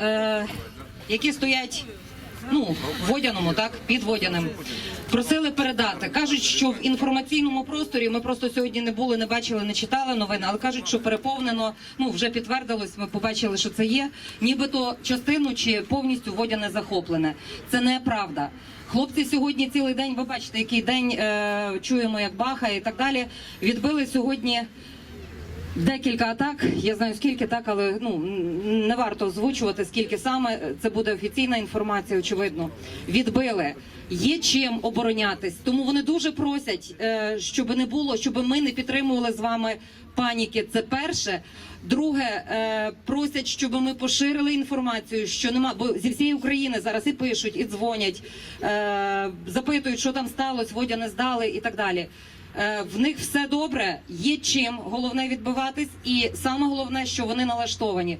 е, які стоять ну, водяному, так, під водяним, просили передати. Кажуть, що в інформаційному просторі ми просто сьогодні не були, не бачили, не читали новини, але кажуть, що переповнено, ну вже підтвердилось, ми побачили, що це є. Нібито частину чи повністю водяне захоплене. Це неправда. Хлопці сьогодні цілий день, ви бачите, який день е, чуємо, як бахає і так далі. Відбили сьогодні Декілька атак, я знаю скільки так, але ну не варто озвучувати скільки саме. Це буде офіційна інформація. Очевидно, відбили. Є чим оборонятись, тому вони дуже просять, е, щоб не було, щоб ми не підтримували з вами паніки. Це перше. Друге, е, просять, щоб ми поширили інформацію, що нема, бо зі всієї України зараз і пишуть, і дзвонять, е, запитують, що там сталося, водя не здали і так далі. Е, В них все добре, є чим головне відбиватись, і саме головне, що вони налаштовані.